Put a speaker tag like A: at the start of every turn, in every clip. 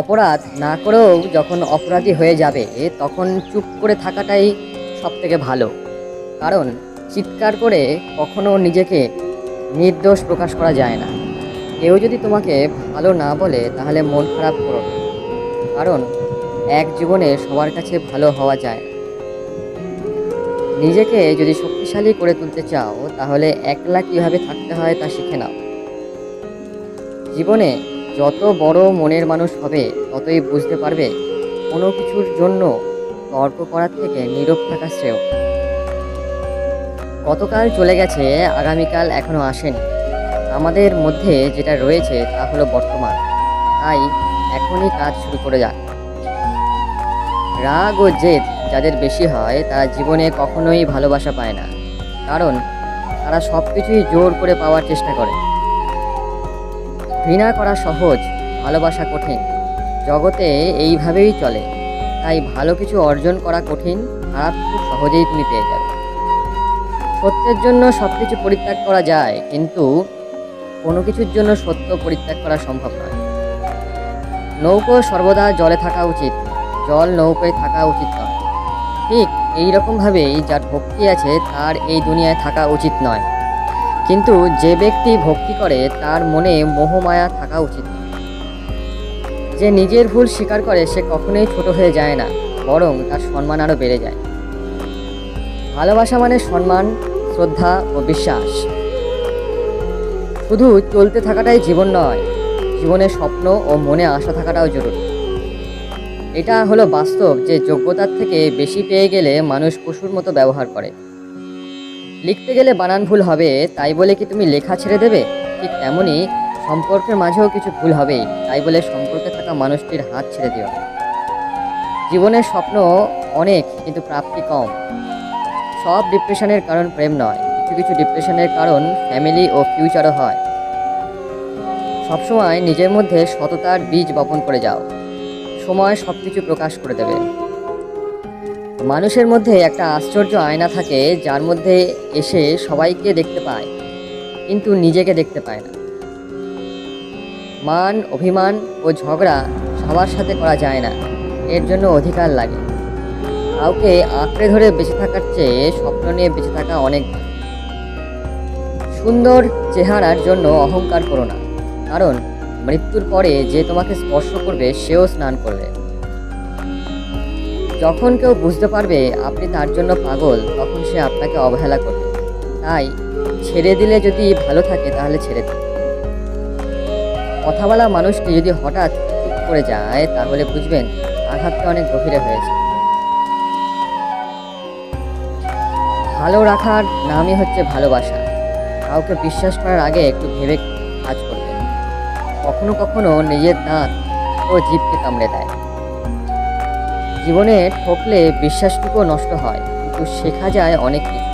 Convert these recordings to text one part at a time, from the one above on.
A: অপরাধ না করেও যখন অপরাধী হয়ে যাবে, তখন চুপ করে থাকাটাই সব থেকে ভালো। কারণ চিৎকার করে কখনো নিজেকে নির্দোষ প্রকাশ করা যায় না। কেউ যদি তোমাকে ভালো না বলে, তাহলে মন খারাপ করো কারণ এক জীবনে সবার কাছে ভালো হওয়া যায় না। নিজেকে যদি শক্তিশালী করে তুলতে চাও, তাহলে একলা কীভাবে থাকতে হয় তা শিখে নাও। জীবনে যত বড় মনের মানুষ হবে, ততই বুঝতে পারবে কোনো কিছুর জন্য তর্ক করার থেকে নীরব থাকা শ্রেয়। গতকাল চলে গেছে, আগামীকাল এখনও আসেনি। আমাদের মধ্যে যেটা রয়েছে তা হলো বর্তমান। তাই এখনই কাজ শুরু করে যাক। রাগ ও জেদ যাদের বেশি হয়, তারা জীবনে কখনোই ভালোবাসা পায় না। কারণ তারা সব কিছুই জোর করে পাওয়ার চেষ্টা করে। ঘৃণা করা সহজ, ভালোবাসা কঠিন। জগতে এইভাবেই চলে। তাই ভালো কিছু অর্জন করা কঠিন, খারাপ খুব সহজেই তুমি পেয়ে যাবে। সত্যের জন্য সব কিছু পরিত্যাগ করা যায়, কিন্তু কোনো কিছুর জন্য সত্য পরিত্যাগ করা সম্ভব নয়। নৌকো সর্বদা জলে থাকা উচিত, জল নৌকোয় থাকা উচিত নয়। ঠিক এই রকমভাবেই যার ভক্তি আছে, তার এই দুনিয়ায় থাকা উচিত নয়। কিন্তু যে ব্যক্তি ভক্তি করে, তার মনে মোহমায়া থাকা উচিত। যে নিজের ভুল স্বীকার করে, সে কখনোই ছোট হয়ে যায় না, বরং তার সম্মান আরও বেড়ে যায়। ভালোবাসা মানে সম্মান, শ্রদ্ধা ও বিশ্বাস। শুধু চলতে থাকাটাই জীবন নয়, জীবনে স্বপ্ন ও মনে আশা থাকাটাও জরুরি। এটা হলো বাস্তব যে যোগ্যতার থেকে বেশি পেয়ে গেলে মানুষ পশুর মতো ব্যবহার করে। লিখতে গেলে বানান ভুল হবে, তাই বলে কি তুমি লেখা ছেড়ে দেবে? ঠিক তেমনই সম্পর্কের মাঝেও কিছু ভুল হবেই তাই বলে সম্পর্কে থাকা মানুষটির হাত ছেড়ে দিও। জীবনের স্বপ্ন অনেক, কিন্তু প্রাপ্তি কম। সব ডিপ্রেশনের কারণ প্রেম নয়, কিছু কিছু ডিপ্রেশনের কারণ ফ্যামিলি ও ফিউচারও হয়। সবসময় নিজের মধ্যে সততার বীজ বপন করে যাও। সময় সব কিছু প্রকাশ করে দেবে। মানুষের মধ্যে একটা আশ্চর্য আয়না থাকে যার মধ্যে এসে সবাইকে দেখতে পায়, কিন্তু নিজেকে দেখতে পায় না। মান, অভিমান ও ঝগড়া সবার সাথে করা যায় না। এর জন্য অধিকার লাগে। কাউকে আঁকড়ে ধরে বেঁচে থাকার চেয়ে স্বপ্ন নিয়ে বেঁচে থাকা অনেক সুন্দর চেহারার জন্য অহংকার করো না, কারণ মৃত্যুর পরে যে তোমাকে স্পর্শ করবে, সেও স্নান করবে। যখন কেউ বুঝতে পারবে আপনি তার জন্য পাগল, তখন সে আপনাকে অবহেলা করবে। তাই ছেড়ে দিলে যদি ভালো থাকে, তাহলে ছেড়ে দিন। কথা বলা মানুষটি যদি হঠাৎ চুপ করে যায়, তাহলে বুঝবেন আঘাতটা অনেক গভীরে হয়েছে। ভালো রাখার নামই হচ্ছে ভালোবাসা। কাউকে বিশ্বাস করার আগে একটু ভেবে কাজ করবেন। কখনো কখনো নিজের দাঁত ও জীবকে কামড়ে দেয়। জীবনে ঠকলে বিশ্বাসটুকু নষ্ট হয়, কিন্তু শেখা যায় অনেক কিছু।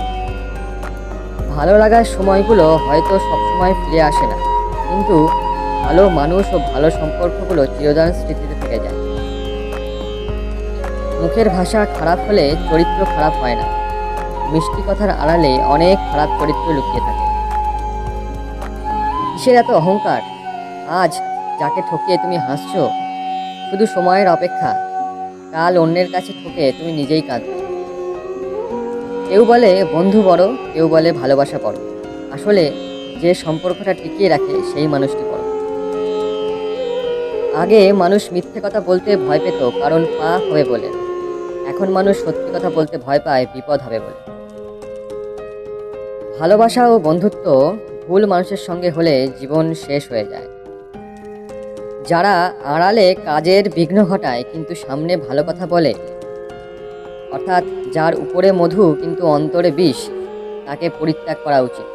A: ভালো লাগার সময়গুলো হয়তো সবসময় ফিরে আসে না, কিন্তু ভালো মানুষ ও ভালো সম্পর্কগুলো চিরদান স্মৃতিতে থেকে যায়। মুখের ভাষা খারাপ হলে চরিত্র খারাপ হয় না। মিষ্টি কথার আড়ালে অনেক খারাপ চরিত্র লুকিয়ে থাকে। কিসের এত অহংকার? আজ যাকে ঠকিয়ে তুমি হাসছো, শুধু সময়ের অপেক্ষা। কাল অন্যের কাছে ঠকে তুমি নিজেই কাঁদবে কেউ বলে, বন্ধু বড় কেউ বলে, ভালোবাসা বড় আসলে যে সম্পর্কটা টিকিয়ে রাখে, সেই মানুষটি বড়। আগে মানুষ মিথ্যে কথা বলতে ভয় পেত, কারণ পা হবে বলে। এখন মানুষ সত্যি কথা বলতে ভয় পায়, বিপদ হবে বলে। ভালোবাসা ও বন্ধুত্ব ভুল মানুষের সঙ্গে হলে জীবন শেষ হয়ে যায়। যারা আড়ালে কাজের বিঘ্ন ঘটায়, কিন্তু সামনে ভালো কথা বলে। অর্থাৎ যার উপরে মধু, কিন্তু অন্তরে বিষ, তাকে পরিত্যাগ করা উচিত।